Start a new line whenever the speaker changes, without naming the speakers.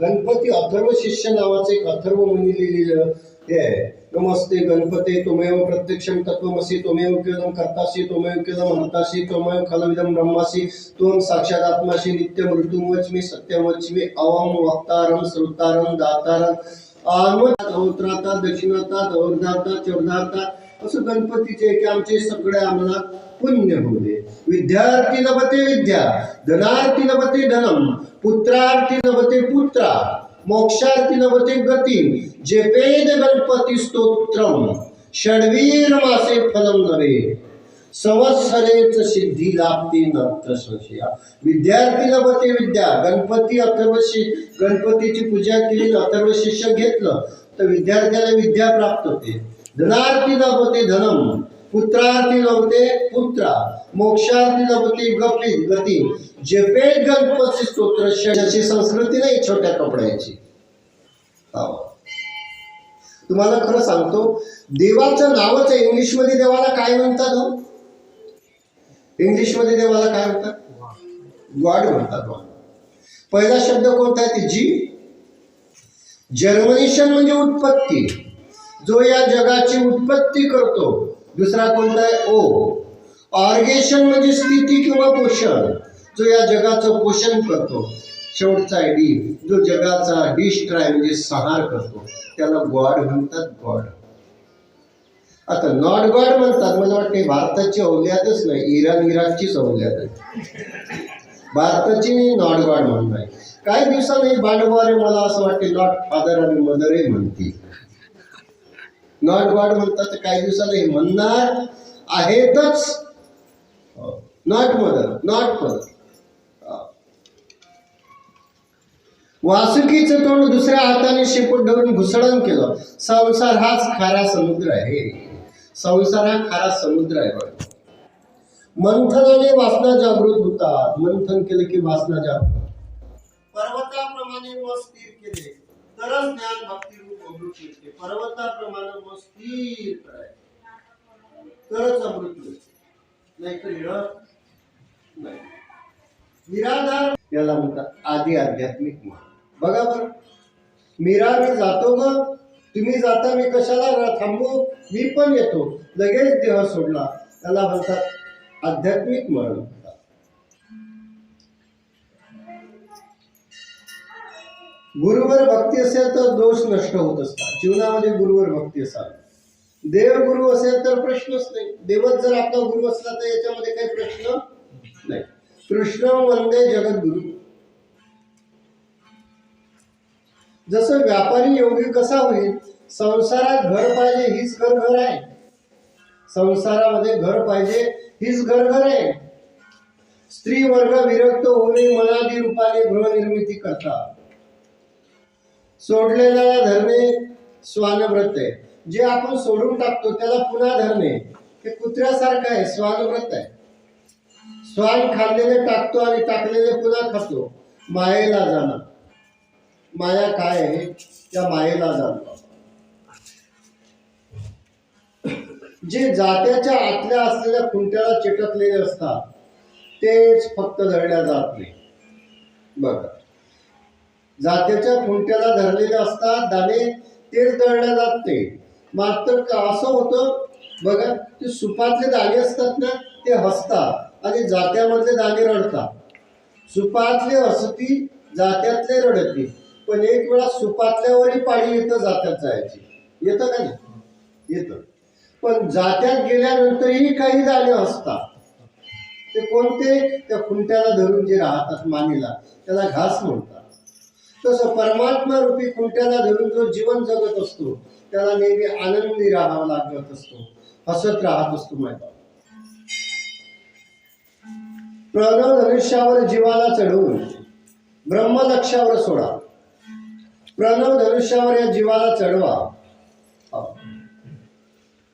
गणपती अथर्व शिष्य नावाचं एक अथर्व मुनी लिहिलेलं ते आहे. नमस्ते गणपते तोमेव प्रत्यक्षम तत्वमसी त्वमेव केवलम कर्तासी त्वमेव केवलम हर्तासी त्वमेव खलविदम ब्रह्मासी त्वम साक्षात आत्मासी नित्य मृत्युमच्मी सत्यवचमी अवम वक्तारम श्रोतारम दातारम अवत्राता दक्षिणाता दौर्धाता चौर्धाता असं गणपतीचे की आमचे सगळे आम्हाला पुण्य होऊ दे विद्यार्थी लभते विद्या धनार्थी लभते धनम पुत्रार्थी लभते पुत्रा मोक्षार्थी लभते गती. जेपेद गणपती स्तोत्रम षडवीर मासे फलम नवे. संवत्सरेच सिद्धी लाभते नत्र संशया. विद्यार्थी लभते विद्या गणपती अथर्वशी गणपतीची पूजा केली अथर्व शिष्य घेतलं तर विद्यार्थ्याला विद्या प्राप्त होते. धनार्थी लभते धनम पुत्रार्थी लभते पुत्रा मोक्षार्थी लभते गती गती. जपेत गणपती स्तोत्र शशी संस्कृती नाही छोट्या कपड्याची. हो. तुम्हाला खरं सांगतो देवाचं नावच आहे इंग्लिशमध्ये देवाला काय म्हणतात हो? इंग्लिशमध्ये देवाला काय म्हणतात? गॉड म्हणतात पहिला शब्द कोणता आहे? ते जी. जर्मनिशन म्हणजे उत्पत्ती. जो या जगाची उत्पत्ती करतो. दुसरा कोणता आहे? ओ. ऑर्गेशन म्हणजे स्थिती किंवा पोषण. जो या जगाचं पोषण करतो. शेवटचा आहे डी जो जगाचा डिस्ट्राय म्हणजे संहार करतो. त्याला गॉड म्हणतात गॉड. आता नॉट गॉड म्हणतात. मला वाटते भारताची अवल्यातच नाही. इराण इराकचीच अवल्यात आहे भारताची नॉट गॉड म्हणणार आहे. काही दिवसांनी बांडवारे मला असं वाटते नॉट फादर आणि मदर म्हणतील. नॉट गॉड म्हणतात तर काही दिवसाला हे म्हणणार आहेतच. हो. नॉट मदर नॉट मदर वासुकीचं तोंड दुसऱ्या हाताने शेपूट धरून घुसळण केलं. संसार हाच खारा समुद्र आहे. संसार हा खारा समुद्र आहे मंथनाने वासना जागृत होतात. मंथन केलं की वासना जागृत. पर्वताप्रमाणे व स्थिर केले. तरच ज्ञान भक्ती रूप अमृत पर्वताप्रमाणे मन स्थिर करायचं. तरच अमृत नाही तर हिळ नाही. निराधार याला म्हणतात आधी आध्यात्मिक मान बघा बरं. मीरा मी जातो ग. तुम्ही जाता मी कशाला? थांबू. मी पण येतो. लगेच देह सोडला. त्याला म्हणतात आध्यात्मिक मन गुरुवर भक्ती असेल तर दोष नष्ट होत असतात. जीवनामध्ये गुरुवर भक्ती असावी. देव गुरु असेल तर प्रश्नच नाही. देवच जर आपला गुरु असला तर याच्यामध्ये काही प्रश्न नाही. कृष्ण वंदे जगद्गुरु. जसं व्यापारी योगी कसा होईल? संसारात घर पाहिजे हीच घर घर आहे. संसारामध्ये घर पाहिजे हीच घर घर आहे. स्त्री वर्ग विरक्त होणे मनादी रूपाने गृहनिर्मिती करतात. सोडलेल्याला धरणे स्वानव्रत आहे. जे आपण सोडून टाकतो त्याला पुन्हा धरणे हे कुत्र्यासारखं आहे स्वानव्रत आहे. स्वान खाल्लेले टाकतो आणि टाकलेले पुन्हा खातो. मायेला जाणार माया काय आहे? त्या मायेला जाणं. जे जात्याच्या आतल्या असलेल्या खुंट्याला चिटकलेले असतात तेच फक्त धरल्या जात नाही. बघा. जात्याच्या खुंट्याला धरलेले असतात दाणे तेच दळल्या जाते मात्र का असं होतं? बघा ते सुपातले दाणे असतात ना ते हसतात आणि जात्यामधले दाणे रडतात. सुपातले हसती जात्यातले रडते. पण एक वेळा सुपातल्यावरही पाणी येतं जात्यात जायची. येतं का नाही? येतं. पण जात्यात गेल्यानंतरही काही दाणे असतात ते कोणते? त्या खुंट्याला धरून जे राहतात मानेला त्याला घास म्हणतात. तसं परमात्मा रूपी खुंट्याला धरून जो जीवन जगत असतो त्याला नेहमी आनंदी राहावा लागत असतो. हसत राहत असतो माहिती प्रणव धनुष्यावर जीवाला चढवून ब्रह्मलक्षावर सोडा. प्रणव धनुष्यावर या जीवाला चढवा.